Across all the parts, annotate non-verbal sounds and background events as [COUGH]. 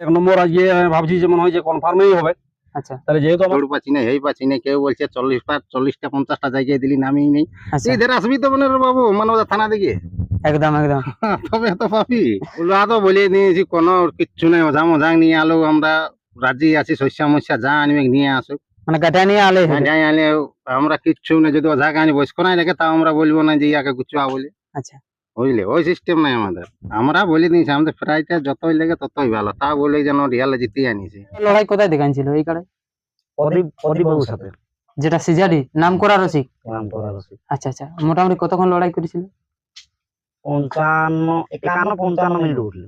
এক নম্বর আজকে ভাবছি যে মনে হয় যে কনফার্মই হবে। আচ্ছা। তাহলে যেহেতু আমার দৌড় পাচ্ছি না এই পাচ্ছি না কেউ বলছে চল্লিশ চল্লিশটা পঞ্চাশটা জায়গায় দিলি নামি নেই। আচ্ছা। এদের আসবি তো মানে বাবু থানা দিকে। একদম একদম। [LAUGHS] তবে তো পাবি। ওলা তো বলে দিয়েছি কোনো কিচ্ছু নেই ওঝা মোঝা নিয়ে আলো আমরা রাজি আছি শস্য মস্যা যা আনবে নিয়ে আসুক। মানে গাঠা নিয়ে আলে হবে। আনলে আমরা কিচ্ছু নেই যদি ওঝাকে আনি বয়স্ক নাই রেখে তাও আমরা বলব না যে ইয়াকে গুচুয়া বলে। আচ্ছা। বুঝলে? ওই সিস্টেম নাই আমাদের। আমরা বলে দিয়েছি আমাদের প্রাইসটা যতই লেগে ততই ভালো। তা বলে যেন রিয়ালে জিতিয়ে আনিছি। লড়াই কোথায় দেখাচ্ছিল এই কাড়ে প্রদীপ প্রদীপ বাবুর সাথে। যেটা সিজারি নাম করা রসিক? নাম করা আছে আচ্ছা আচ্ছা। মোটামুটি কতক্ষণ লড়াই করেছিল? পঞ্চান্ন একান্ন পঞ্চান্ন মিনিট উঠল।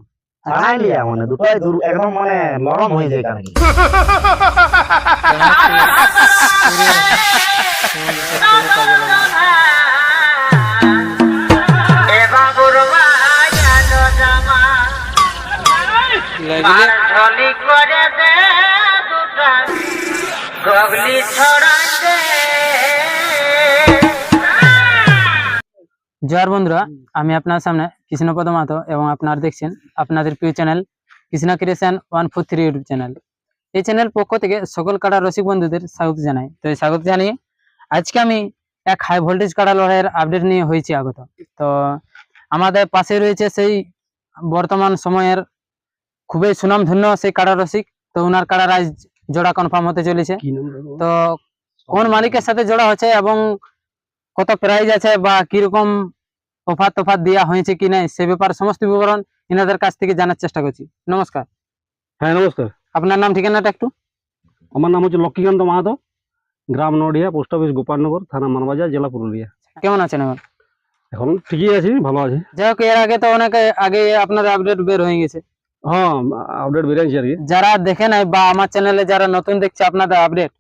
লিয়া মানে দুটোই একদম মানে নরম হয়ে যায় কারণ [LAUGHS] [LAUGHS] [LAUGHS] জয়ার বন্ধুরা আমি আপনার সামনে কৃষ্ণপদ মাহাতো এবং আপনারা দেখছেন আপনাদের প্রিয় channel Krishna creation one four three YouTube channel. এই চ্যানেল পক্ষ থেকে সকল কাড়া রসিক বন্ধুদের স্বাগত জানাই। তো এই স্বাগত জানিয়ে আজকে আমি এক হাই ভোল্টেজ কাটা লড়াইয়ের আপডেট নিয়ে হয়েছি আগত। তো আমাদের পাশে রয়েছে সেই বর্তমান সময়ের খুবই সুনামধন্য সেই কাড়া রসিক। তো ওনার কাড়ার আজ জোড়া কনফার্ম হতে চলেছে। তো কোন মালিকের সাথে জোড়া হচ্ছে এবং কত প্রাইজ আছে বা কীরকম অফার তফার দেওয়া হয়েছে কি নাই সে ব্যাপারে সমস্ত বিবরণ এনাদের কাছ থেকে জানার চেষ্টা করছি। নমস্কার। হ্যাঁ নমস্কার। আপনার নাম ঠিকানাটা একটু? আমার নাম হচ্ছে লক্ষ্মীকান্ত মাহাতো গ্রাম নডিয়া পোস্ট অফিস গোপালনগর থানা মানবাজার জেলা পুরুলিয়া। কেমন আছেন এখন? এখন ঠিকই আছি ভালো আছি। যাই হোক এর আগে তো অনেক আগে আপনার আপডেট বের হয়ে গেছে। হ্যাঁ আপডেট বেরিয়েছি আর কি। যারা দেখে নাই বা আমার চ্যানেলে যারা নতুন দেখছে আপনাদের আপডেট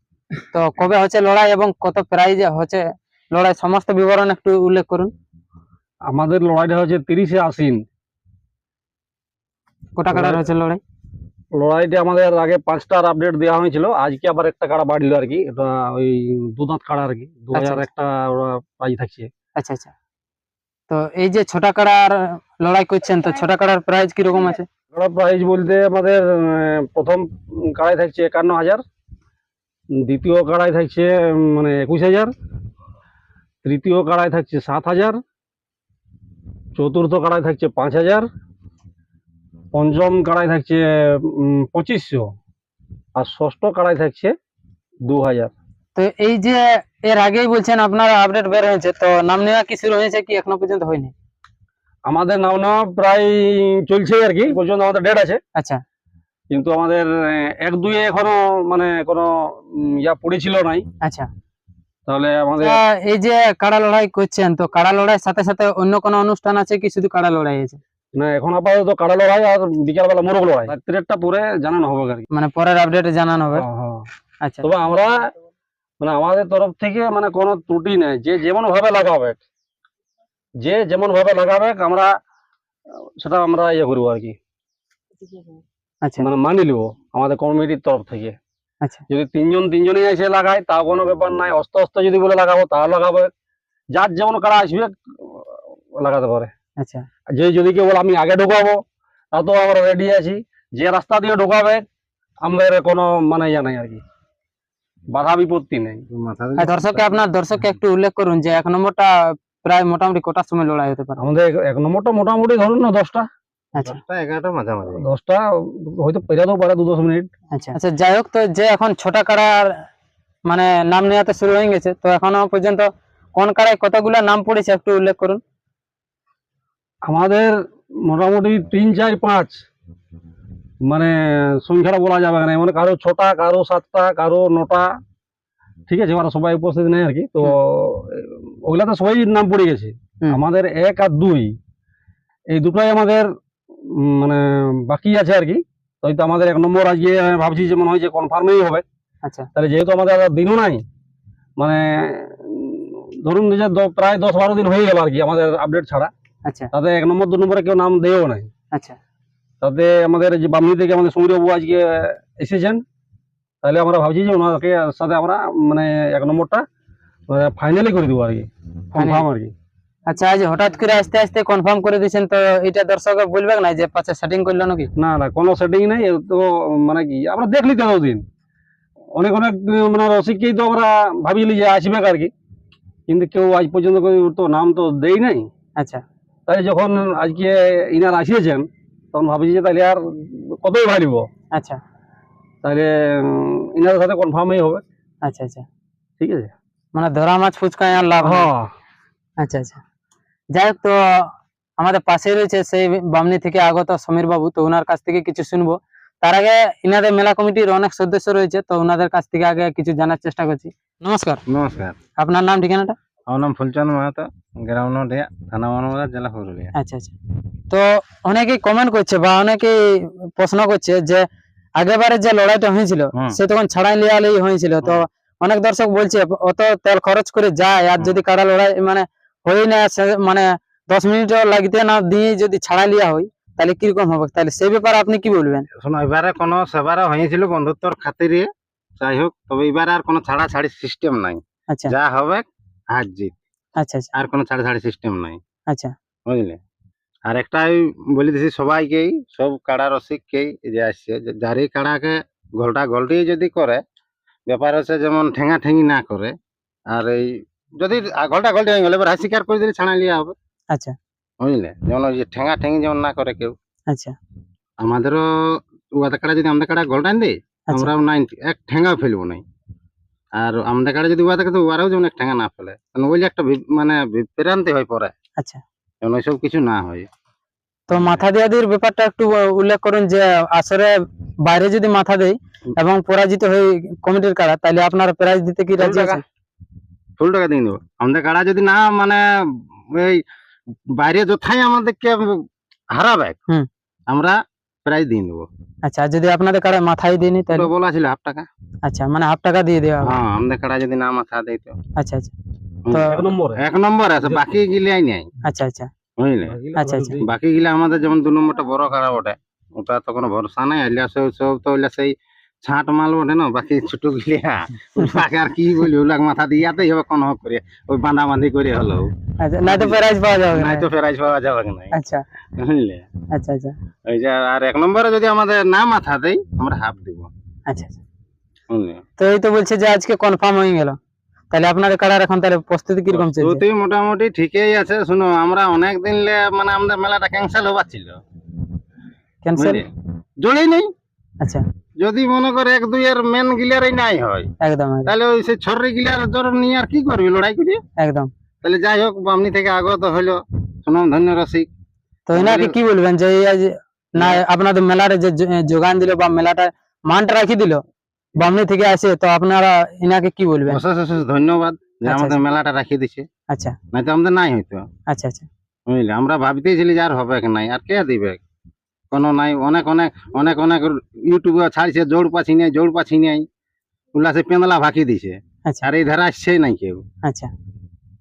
তো কবে হচ্ছে লড়াই এবং কত প্রাইজ হচ্ছে? লড়াই সমস্ত বিবরণ একটু উল্লেখ করুন। আমাদের লড়াইটা হচ্ছে তিরিশে আশ্বিন। কোটা কাটার হচ্ছে লড়াই? লড়াইটা আমাদের আগে পাঁচটার আপডেট দেওয়া হয়েছিল আজকে আবার একটা কাড়া বাড়লো আর কি। এটা ওই দুদাঁত কাড়া আর কি। দু আচ্ছা, হাজার একটা ওরা প্রাইজ থাকছে। আচ্ছা আচ্ছা। তো এই যে ছোটা কাড়ার লড়াই করছেন, তো ছোটা কাড়ার প্রাইস কীরকম আছে? কাড়া প্রাইজ বলতে আমাদের প্রথম কাড়াই থাকছে একান্ন হাজার, দ্বিতীয় কাড়াই থাকছে মানে একুশ হাজার, তৃতীয় কাড়াই থাকছে সাত হাজার, চতুর্থ কাড়াই থাকছে পাঁচ হাজার, পঞ্চম কাড়াই থাকছে পঁচিশশো, আর ষষ্ঠ কাড়াই থাকছে দু হাজার। তো এই যে এর আগেই বলছেন আপনার আপডেট বের হয়েছে তো নাম নেওয়া কি শুরু হয়েছে কি এখনও পর্যন্ত হয়নি? আমাদের নাম নেওয়া প্রায় চলছে আর কি পর্যন্ত আমাদের ডেট আছে। আচ্ছা। কিন্তু আমাদের এক দুয়ে এখনও মানে কোনো ইয়া পড়েছিল নাই। আচ্ছা। তাহলে আমাদের এই যে কাড়া লড়াই করছেন তো কাড়া লড়াইয়ের সাথে সাথে অন্য কোনো অনুষ্ঠান আছে কি শুধু কাড়া লড়াই আছে? না এখন আপাতত কাড়া লড়াই আর বিকালবেলা মোরগ লড়াই। রাত্রিটা পরে জানানো হবে আর কি। মানে পরের আপডেটে জানানো হবে। হ্যাঁ, হ্যাঁ। আচ্ছা। তবে আমরা মানে আমাদের তরফ থেকে মানে কোনো ত্রুটি নেই। যে যেমন ভাবে লাগাবে যে যেমন ভাবে লাগাবে আমরা সেটা আমরা ইয়ে করব আর কি। আচ্ছা। মানে মানি নিব আমাদের কমিটির তরফ থেকে। আচ্ছা। যদি তিনজন তিনজনই এসে লাগায় তা কোনো ব্যাপার নাই। অস্ত অস্ত যদি বলে লাগাবো তাও লাগাবে। যার যেমন কারা আসবে লাগাতে পারে। আচ্ছা। যে যদি কেউ বলে আমি আগে ঢোকাবো তা তো আমরা রেডি আছি। যে রাস্তা দিয়ে ঢোকাবে আমাদের কোনো মানে ইয়ে নাই আর কি। বাধা বিপত্তি নেই। দর্শককে আপনার দর্শককে একটু উল্লেখ করুন যে এক নম্বরটা প্রায় মোটামুটি কটার সময় লড়াই হতে পারে? আমাদের এক- এক নম্বরটা মোটামুটি ধরুন না দশটা। আচ্ছা। দশটা হয়তো পেরাতেও পারে দু দশ মিনিট। আচ্ছা। আচ্ছা যাই হোক তো যে এখন ছোটা কাড়ার মানে নাম নেওয়াতে শুরু হয়ে গেছে তো এখনও পর্যন্ত কোন কাড়ায় কতগুলো নাম পড়েছে একটু উল্লেখ করুন। আমাদের মোটামুটি তিন চার পাঁচ। মানে সংখ্যাটা বলা যাবে না মানে কারও ছটা কারও সাতটা কারও নটা। ঠিক আছে ওরা সবাই উপস্থিত নেই আর কি। তো ওগুলাতে সবাই নাম পড়ে গেছে। আমাদের এক আর দুই। এই দুটোই আমাদের মানে বাকি আছে আর কি। তাই তো আমাদের এক নম্বর আজকে ভাবছি যে মনে হয় যে কনফার্মই হবে। আচ্ছা। তাহলে যেহেতু আমাদের আর দিনও নাই মানে ধরুন যে দ- প্রায় দশ বারো দিন হয়ে গেল আর কি আমাদের আপডেট ছাড়া। আচ্ছা। তাতে এক নম্বর দু নম্বরে কেউ নাম দেও নাই। আচ্ছা। তাতে আমাদের যে বামনি থেকে আমাদের সৌরবাবু আজকে এসেছেন তাহলে আমরা ভাবছি যে ওনাকে সাথে আমরা মানে এক নম্বরটা ফাইনালি করে দেবো আর কি কনফার্ম আর কি। আচ্ছা আজ হঠাৎ করে আস্তে আস্তে কনফার্ম করে দিয়েছেন তো এটা দর্শক বলবে না যে পাঁচে সেটিং করল নাকি? না না কোনো সেটিং নেই তো মানে কি আমরা দেখলি তো দিন অনেক অনেক মানে রসিককেই তো আমরা ভাবিলি যে আসবে আর কি কিন্তু কেউ আজ পর্যন্ত তো নাম তো দেই নাই। আচ্ছা। তাই যখন আজকে ইনার আসিয়েছেন তখন ভাবছি যে তাহলে আর কতই ভাবিব? আচ্ছা। তাহলে উম, ইনাদের সাথে কনফার্মই হবে। আচ্ছা আচ্ছা। ঠিক আছে? মানে ধরা মাছ ফুচকা আর লাভ। হ্যাঁ। আচ্ছা আচ্ছা। যাই হোক তো আমাদের পাশে রয়েছে সেই বামনি থেকে আগত সমীর বাবু তো ওনার কাছ থেকে কিছু শুনব। তার আগে ইনাদের মেলা কমিটির অনেক সদস্য রয়েছে তো ওনাদের কাছ থেকে আগে কিছু জানার চেষ্টা করছি। নমস্কার। নমস্কার। আপনার নাম ঠিকানাটা? আমার নাম ফুলচন্দ মাহাতো গ্রাম নডিয়া থানা মানবাজার জেলা পুরুলিয়া। আচ্ছা আচ্ছা। তো অনেকেই কমেন্ট করছে বা অনেকেই প্রশ্ন করছে যে আগেবারে যে লড়াইটা হয়েছিল সে তখন ছাড়াই লিয়ালেই হয়েছিল। তো অনেক দর্শক বলছে অত তেল খরচ করে যায় আর যদি কারা লড়াই মানে হই না সে- মানে দশ মিনিট লাগতে না দিয়ে যদি ছাড়া লিয়া হয় তাহলে কীরকম হবে? তাহলে সেই ব্যাপারে আপনি কি বলবেন? শোনো এবারে কোনো সেবারে হয়েছিল বন্ধুত্বর খাতিরে যাই হোক তবে এবারে আর কোনো ছাড়া ছাড়ি সিস্টেম নাই। আচ্ছা। যা হবে হার জিত আচ্ছা আচ্ছা। আর কোনো ছাড়া ছাড়ি সিস্টেম নাই। আচ্ছা। বুঝলে? আর একটাই বলে দিছি সবাইকেই সব কাড়া রসিককেই যে আসছে যারই কাড়াকে গোলটা গোলটি যদি করে ব্যাপার হচ্ছে যেমন ঠেঙা ঠেঙি না করে আর এই যদি গোলটা গোলটি হয়ে গেলে এবার হাই স্বীকার করে দিলে ছাড়া লিয়া হবে আচ্ছা। বুঝলে? যেমন ওই যে ঠেঙা ঠেঙি যেমন না করে কেউ। আচ্ছা। আমাদেরও ওদের কাড়া যদি আমাদের কাড়া গোলটা দিই আচ্ছা। আমরাও নাইনটি এক ঠেঙ্গাও ফেলব নাই। আর আমাদের কাড়া যদি ওয়া থাকে তো ওরাও যেমন এক ঠেঙ্গা না ফেলে। কারণ ওই যে একটা মানে বিভ্রান্তি হয় পরে। আচ্ছা। যেমন ওইসব কিছু না হয়। তো মাথা দিয়া দির ব্যাপারটা একটু উল্লেখ করুন যে আসরে বাইরে যদি মাথা দেয় এবং পরাজিত হয়ে কমিটির কারা তাহলে আপনার প্রাইজ দিতে কি রাজি আছেন ফুল টাকা দিয়ে দেবো। আমাদের কাড়া যদি না মানে ওই বাইরে যথাই আমাদেরকে হারাবে আমরা প্রাইজ দিয়ে দেবো আচ্ছা যদি আপনাদের কারা মাথায় দিইনি তাহলে? বলা ছিল হাফ টাকা। আচ্ছা মানে হাফ টাকা দিয়ে দেওয়া হ্যাঁ আমাদের কাড়া যদি না মাথা দেয় তো। আচ্ছা আচ্ছা। তো এক নম্বর। এক নম্বর আছে বাকি গিলাই নাই। আচ্ছা আচ্ছা। বুঝলে? আচ্ছা, আচ্ছা। বাকি গিলা আমাদের যেমন দু নম্বরটা বড় কাড়া বটে ওটা তো কোনো ভরসা নাই আইলা সব সব তো ওইলা সেই ছাঁট মাল ওঠে না বাকি ছোট গিলিয়া। ওগুলাকে আর কি বলি ওগুলাক মাথা দিয়াতেই হবে কোন হোক করে ওই বাঁধা বাঁধি করে হলো। আচ্ছা না তো প্রাইজ পাওয়া যাবে না। নাই তো ফেরাইজ পাওয়া যাবে নাই আচ্ছা। বুঝলে? আচ্ছা আচ্ছা। ওই যে আর এক নম্বরে যদি আমাদের না মাথা দেই আমরা হাফ দিব। আচ্ছা আচ্ছা। বুঝলে? তো এই তো বলছে যে আজকে কনফার্ম হয়ে গেল। তাহলে আপনাদের কারার এখন তাহলে প্রস্তুতি কীরকম চলছে? প্রস্তুতি মোটামুটি ঠিকই আছে। শুনো আমরা অনেক দিন লে মানে আমাদের মেলাটা ক্যান্সেল হবার ছিল। ক্যান্সেল জড়েই নেই। আচ্ছা। যদি মনে করে এক দুইয়ের মেন গিলারই নাই হয় একদম তাহলে ওই সেই ছড়ি গিলার জ্বর নিয়ে আর কি করবি লড়াই করি? একদম। তাহলে যাই হোক বামনি থেকে আগত হইল সুনাম ধন্য রসিক। তো এনাকে কি বলবেন যে না আপনাদের মেলার যে যোগান দিল বা মেলাটা মানটা রাখি দিল বামনি থেকে আসে তো আপনারা এনাকে কি বলবেন? অশেষ অশেষ ধন্যবাদ যে আচ্ছা, আমাদের মেলাটা রাখিয়ে দিছে। আচ্ছা। নাই তো আমাদের নাই হইতো। আচ্ছা আচ্ছা। বুঝলে আমরা ভাবতেছিলি যে আর হবে কি নাই আর কে দিবে? কোনো নাই অনেক অনেক অনেক অনেক ইউটিউবে ছাড়ছে জোর পাছি নাই জোর পাছি নাই। ওগুলা সে পেঁদলা ভাকি দিছে। আচ্ছা। আর এই ধারা আসছেই নাই কেউ। আচ্ছা।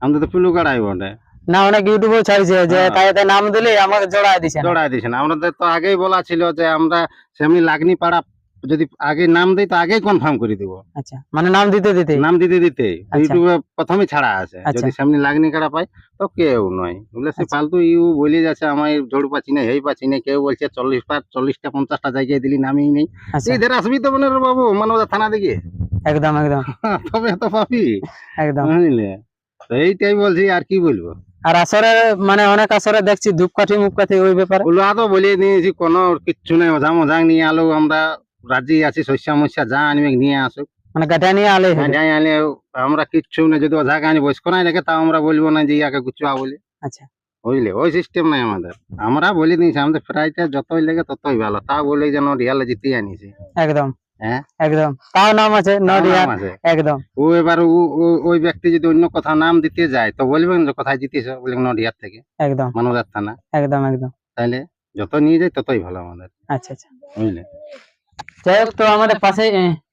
আমাদের তো পিলু কাড়াই বটে। না অনেক ইউটিউবে ছাড়ছে যে হ্যাঁ। তাইতে নাম দিলে আমাকে জড়ায় দিছে জড়ায় দিছে আমাদের তো আগেই বলা ছিল যে আমরা সেমনি লাগনি পাড়া যদি আগে নাম দিই তো আগেই কনফার্ম করে দিব। আচ্ছা মানে নাম দিতে দিতে? নাম দিতে দিতে। আচ্ছা। ইউটিউবে প্রথমে ছাড়া আছে। আচ্ছা। যদি সামনে লাগনি কাড়া পাই তো কেউ নয়। বলে সে আচ্ছা। ফালতু ইউ বলে যাচ্ছে আমার জোর পাচ্ছি না এই পাচ্ছি না কেউ বলছে চল্লিশ পা চল্লিশটা পঞ্চাশটা জায়গায় দিলি নামই নেই। আচ্ছা। এদের আসবি তো মনে বাবু মানবদা থানা দিকে। একদম একদম। তবে তো পাবি। একদম। বুঝলে? এইটাই বলছি আর কি বলব? আর আসরে মানে অনেক আসরে দেখছি ধূপকাঠি মুপকাঠি ওই ব্যাপারে। ওগুলো তো বলে দিয়েছি কোনো কিচ্ছু নেই মজা মজা নিয়ে আলো আমরা রাজি আছি শস্য মস্যা যা আনবে নিয়ে আসুক। মানে গাঠা নিয়ে আলে যাই আনলে আমরা কিচ্ছু না যদি ওঝাকে আনি বয়স্ক নাই রেখে তাও আমরা বলব না যে ইয়াকে গুচুয়া বলে। আচ্ছা। বুঝলে? ওই সিস্টেম নাই আমাদের। আমরা বলে দিয়েছি আমাদের প্রাইসটা যতই লেগে ততই ভালো। তা বলে যেন রিয়ালে জিতিয়ে আনিছি। একদম। হ্যাঁ? একদম। তাও নাম আছে নডিয়া একদম। ও এবার ওই ব্যক্তি যদি অন্য নাম দিতে যায় তো বলবেন যে কোথায় জিতিস বলে নডিয়ার থেকে। একদম। মানবদার থানা। একদম একদম। তাহলে যত নিয়ে যায় ততই ভালো আমাদের। আচ্ছা আচ্ছা। বুঝলে? যাই হোক তো আমাদের পাশে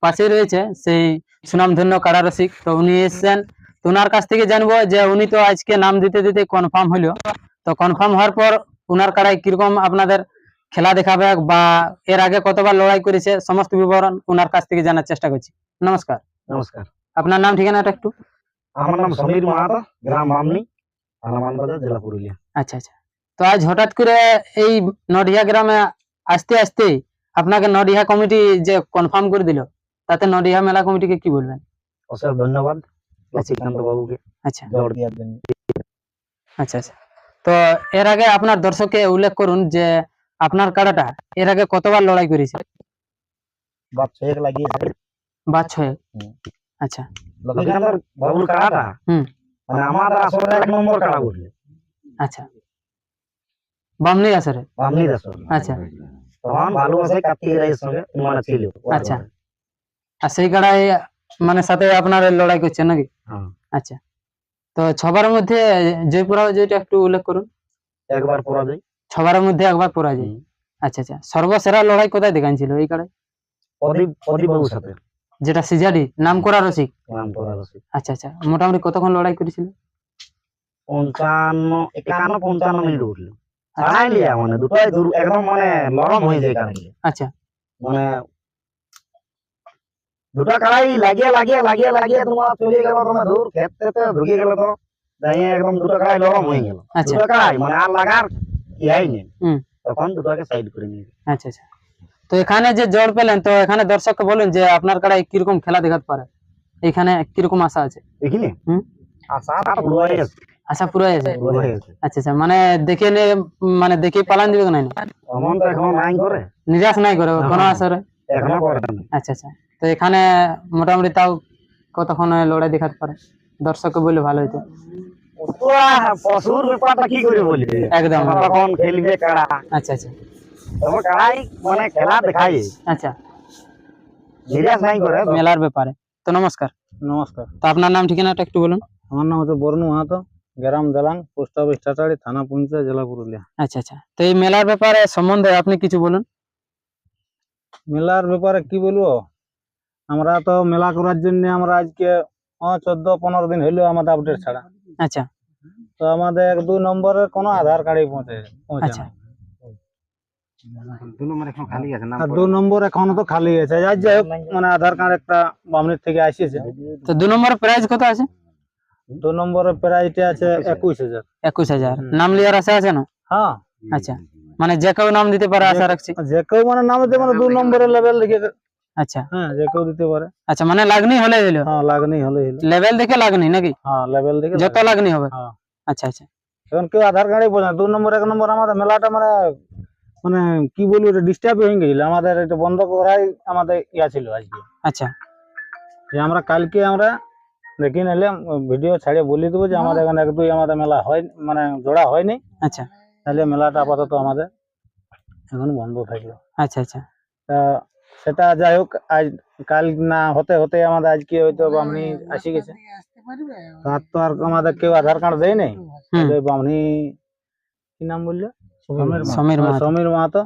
পাশে রয়েছে সেই সুনামধন্য কারা রসিক। তো উনি এসেছেন। তো ওনার কাছ থেকে জানব যে উনি তো আজকে নাম দিতে দিতে কনফার্ম হলো তো কনফার্ম হওয়ার পর ওনার কারাই কীরকম আপনাদের খেলা দেখাবে বা এর আগে কতবার লড়াই করেছে সমস্ত বিবরণ ওনার কাছ থেকে জানার চেষ্টা করছি। নমস্কার। নমস্কার। আপনার নাম ঠিকানাটা একটু? আমার নাম সমীর মাহাতো গ্রাম বামনি আনামান বাজার জেলা পুরুলিয়া। আচ্ছা আচ্ছা। তো আজ হঠাৎ করে এই নডিয়া গ্রামে আসতে আসতে আপনাকে নডিহা কমিটি যে কনফার্ম করে দিল তাতে নডিহা মেলা কমিটিকে কি বলবেন? ধন্যবাদ। লক্ষ্মীকান্ত বাবুকে। আচ্ছা। জন্য। আচ্ছা আচ্ছা। তো এর আগে আপনার দর্শককে উল্লেখ করুন যে আপনার কাড়াটা এর আগে কতবার লড়াই করেছে? বাপ ছয়েক লাগিয়েছে। বা ছয় হুম। আচ্ছা। লক্ষ্মীকান্ত বাবুর কাড়াটা? হুম। মানে আমার আসলে এক নম্বর কাড়া বুঝলে আচ্ছা। বামনি আসরে? বামনি আসর। আচ্ছা। তখন ভালোবাসে কার্তিক রায়ের সঙ্গে মানে ছিল আচ্ছা। আর সেই কাড়াই মানে সাথে আপনার লড়াই করছেন নাকি? হ্যাঁ। আচ্ছা। তো ছবার মধ্যে জয়পুরা যেটা একটু উল্লেখ করুন। একবার পরাজয়। ছবারের মধ্যে একবার পরাজয়। হুম। আচ্ছা আচ্ছা। সর্বসেরা লড়াই কোথায় দেখাচ্ছিল এই কাড়াই প্রদীপ প্রদীপ বাবুর সাথে। যেটা সিজাডি নাম করা রসিক। নাম পরাজয় আচ্ছা আচ্ছা। মোটামুটি কতক্ষণ লড়াই করেছিল? পঞ্চান্ন একান্ন পঞ্চান্ন মিনিট উঠল। ছাড়াই মানে দুটোই দূর একদম মানে নরম হয়ে যায় কারণ আচ্ছা। মানে দুটো কাড়াই লাগিয়ে লাগিয়ে লাগিয়ে লাগিয়ে তোমার চলে গেল তোমার দূর ক্ষেত্রে ঢুকে গেল তো দাঁড়িয়ে একদম দুটো কাড়াই নরম হয়ে গেল। আচ্ছা। দুটো কাড়াই মানে আর লাগার ইয়াই নেই। তখন দুটোকে সাইড করে নিয়ে আচ্ছা আচ্ছা। তো এখানে যে জড় পেলেন তো এখানে দর্শককে বলুন যে আপনার কাড়াই কীরকম খেলা দেখাতে পারে? এখানে কীরকম আশা আছে? হুম। আশা আর পুরো হয়ে হয়ে গেছে আচ্ছা আচ্ছা মানে দেখে নিয়ে মানে দেখে পালান দিবে না অমন তো এখন নাই করে। নিরাশ নাই করে কোনো। আসরে? এখনও করে না আচ্ছা আচ্ছা তো এখানে মোটামুটি তাও কতক্ষণ লড়াই দেখাতে পারে? দর্শককে বললে ভালো হতো তো পশুর ব্যাপারটা কি করে বলি? একদম। তখন খেলবে কাড়া আচ্ছা আচ্ছা। কাড়াই মানে খেলা দেখাই। আচ্ছা। নিরাশ নাই করে। মেলার ব্যাপারে। তো নমস্কার। নমস্কার। তো আপনার নাম ঠিকানাটা একটু বলুন। আমার নাম হচ্ছে বরুণ মাহাতো। গ্রাম দালাং পোস্ট অফিস টাটাড়ি থানা পুঞ্চা জেলা পুরুলিয়া। আচ্ছা আচ্ছা। তো এই মেলার ব্যাপারে সম্বন্ধে আপনি কিছু বলুন। মেলার ব্যাপারে কি বলব? আমরা তো মেলা করার জন্য আমরা আজকে চোদ্দ পনেরো দিন হইল আমাদের আপডেট ছাড়া। আচ্ছা। তো আমাদের এক দুই নম্বরের কোনো আধার কার্ডই পৌঁছে পৌঁছে আচ্ছা। না। দু নম্বর এখন খালি আছে নাম আর দু নম্বর এখনও তো খালি আছে। যাই যাই হোক মানে আধার কার্ড একটা বামনির থেকে আসিয়েছে। তো দু নম্বরের প্রাইস কত আছে? দু নম্বরের প্রাইসটা আছে একুশ হাজার। একুশ হাজার। নাম লিয়ার আশা আছে না? হ্যাঁ। আচ্ছা। মানে যে কেউ নাম দিতে পারে আশা রাখছি। যে কেউ মানে নাম দিতে মানে দু নম্বরের লেভেল দেখে আচ্ছা। হ্যাঁ যে কেউ দিতে পারে। আচ্ছা মানে লাগনি হলে হলো? হ্যাঁ লাগনি হলে হলো। লেভেল দেখে লাগনি নাকি? হ্যাঁ লেভেল দেখে যত লাগনি। হবে। হ্যাঁ। আচ্ছা আচ্ছা। এখন কেউ আধার কার্ডই বোঝে দু নম্বর এক নম্বর আমাদের মেলাটা মানে মানে কি বলব এটা ডিস্টার্ব হয়ে গেছিল। আমাদের এটা বন্ধ করাই আমাদের ইয়া ছিল আজকে। আচ্ছা। যে আমরা কালকে আমরা দেখি নিলে ভিডিও ছাড়িয়ে বলে দেবো যে আমাদের এখানে এক দুই আমাদের মেলা হয় মানে জোড়া হয়নি। আচ্ছা। তাহলে মেলাটা আপাতত আমাদের এখন বন্ধ থাকল। আচ্ছা আচ্ছা। তা সেটা যাই হোক আজ কাল না হতে হতে আমাদের আজকে হয়তো বামনি আসি গেছে। তার তো আর আমাদের কেউ আধার কার্ড দেয় নাই। বামনি কি নাম বলল? সমীর মাহাতো। সমীর মাহাতো।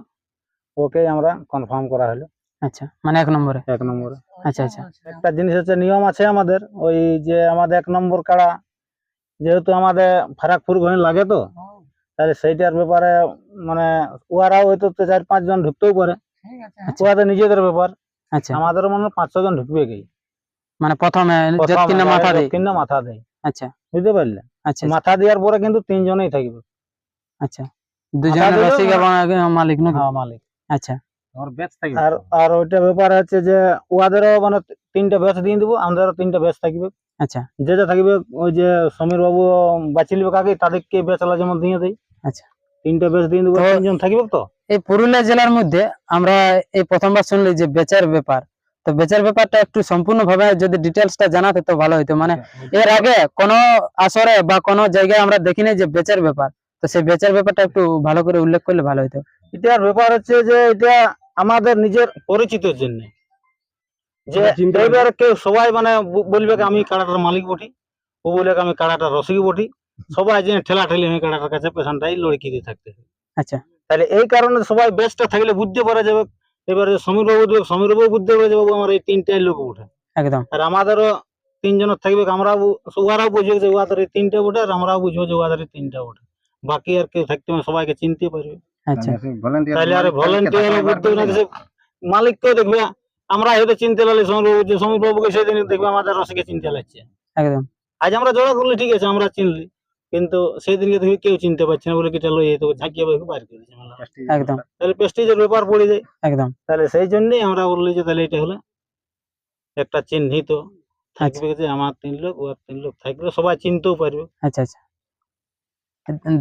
ওকে আমরা কনফার্ম করা হলো। আচ্ছা মানে এক নম্বরে। এক নম্বরে। আচ্ছা আচ্ছা। একটা জিনিস হচ্ছে নিয়ম আছে আমাদের। ওই যে আমাদের এক নম্বর কাড়া যেহেতু আমাদের ফারাক ফুরগনি লাগে তো তাহলে সেইটার ব্যাপারে মানে ওরাও হয়তো চার পাঁচ জন ঢুকতেও পারে। আচ্ছা ওদের নিজেদের ব্যাপার। আচ্ছা। আমাদের মনে হয় পাঁচ ছ জন ঢুকবে কি মানে প্রথমে কিনা মাথা দেয়। কিনা মাথা দেয়। আচ্ছা। বুঝতে পারলে? আচ্ছা মাথা দেওয়ার পরে কিন্তু তিনজনেই থাকবে। আচ্ছা। দুজনে দিলেও রসিক এবং মালিক নাকি? হ্যাঁ মালিক। আচ্ছা। আর আর ওইটা ব্যাপার হচ্ছে যে ওদেরও মানে তিনটা ব্যাচ দিয়ে দিব আমাদেরও তিনটা ব্যাচ থাকবে। আচ্ছা। যে যে থাকবে ওই যে সমীর বাবু বাঁচি নিবে কাকে তাদেরকে বেচালা যেমন দিয়ে দেয় আচ্ছা। তিনটা বেচ দিয়ে দেবো তিনজন থাকবে তো? এই পুরুলিয়া জেলার মধ্যে আমরা এই প্রথমবার শুনলি যে বেচার ব্যাপার তো বেচার ব্যাপারটা একটু সম্পূর্ণ ভাবে যদি ডিটেলসটা জানাতে তো ভালো হইতো। মানে এর আগে কোনো আসরে বা কোনো জায়গায় আমরা দেখিনি যে বেচার ব্যাপার তো সেই বেচার ব্যাপারটা একটু ভালো করে উল্লেখ করলে ভালো হতো এটার ব্যাপার হচ্ছে যে এটা আমাদের নিজের পরিচিতের জন্য। যে মানে এবার কেউ সবাই মানে বলবে আমি কাড়াটার মালিক বটি। ও বলবে আমি কাড়াটার রসিক বটি। সবাই যে ঠেলা ঠেলি হয়ে কাড়াটার কাছে পেছনটাই লড়কি দিয়ে থাকতে আচ্ছা। তাহলে এই কারণে সবাই বেস্টটা থাকলে বুঝতে পারা যাবে। এবারে সমীর বাবু দেখবে সমীর বাবু বুঝতে পারে যে বাবু আমার এই তিনটাই লোক উঠে একদম। আর আমাদেরও তিনজনের থাকবে আমরাও ওরাও বুঝবে যে ওদের এই তিনটা উঠে আর আমরাও বুঝব যে ওদের তিনটা উঠে বাকি আর কেউ থাকতে সবাইকে চিনতে পারবে। আচ্ছা। তাহলে আর ভলেন্টিয়ার হবে না মালিককেও দেখবে আমরা হয়তো চিনতে লাগলে সমীর বাবুকে সেদিন দেখবে আমাদের রসিকে চিনতে লাগছে একদম। আজ আমরা জোড়া করলে ঠিক আছে আমরা চিনলি। কিন্তু সেই দিনকে দেখি কেউ চিনতে পারছে না বলে কি চলো এই তো ঝাঁকিয়ে বাইরে বার করে একদম। তাহলে প্রেস্টিজের ব্যাপার পড়ে যায়। একদম। তাহলে সেই জন্যই আমরা বললি যে তাহলে এটা হলো একটা চিহ্নিত থাকবে যে আমার তিন লোক ওর তিন লোক থাকবে সবাই চিনতেও পারবে। আচ্ছা আচ্ছা।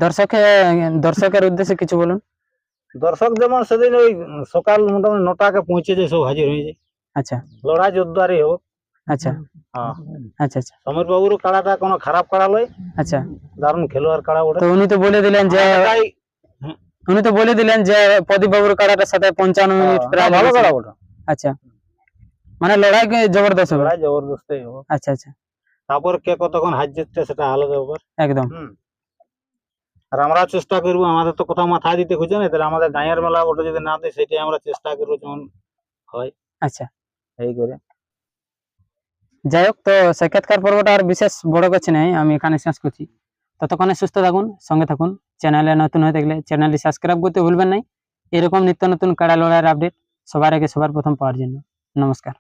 দর্শকে দর্শকের উদ্দেশ্যে কিছু বলুন। দর্শক যেমন সেদিন ওই সকাল মোটামুটি নটাকে পৌঁছে যায় সব হাজির হয়ে যায় আচ্ছা। লড়াই জোরদারই হোক। আচ্ছা। হ্যাঁ। আচ্ছা আচ্ছা। সমীর বাবুর কাড়াটা কোনো খারাপ কাড়া লয় আচ্ছা। দারুণ খেলোয়াড় কাড়া ওটা। তো উনি তো বলে দিলেন যে উনি তো বলে দিলেন যে প্রদীপ বাবুর কাড়াটার সাথে পঞ্চান্ন মিনিট প্রায় ভালো কাড়া ওটা। আচ্ছা। মানে লড়াই জবরদস্ত হবে? লড়াই জবরদস্তই হবে। আচ্ছা আচ্ছা। তারপর কে কতক্ষণ জিতছে সেটা আলাদা ব্যাপার। একদম। হুম। আর আমরা চেষ্টা করব আমাদের তো কোথাও মাথায় দিতে খুঁজে না তাহলে আমাদের গাঁয়ের মেলা ওটা যদি না দেয় সেটাই আমরা চেষ্টা করব যেমন হয়। আচ্ছা। এই করে। যাই হোক তো সাক্ষাৎকার পর্বটা আর বিশেষ বড় করছি নাই আমি এখানে শেষ করছি। ততক্ষণে সুস্থ থাকুন সঙ্গে থাকুন। চ্যানেলে নতুন হয়ে থাকলে চ্যানেলটি সাবস্ক্রাইব করতে ভুলবেন নাই এরকম নিত্য নতুন কাড়া লড়াইয়ের আপডেট সবার আগে সবার প্রথম পাওয়ার জন্য। নমস্কার।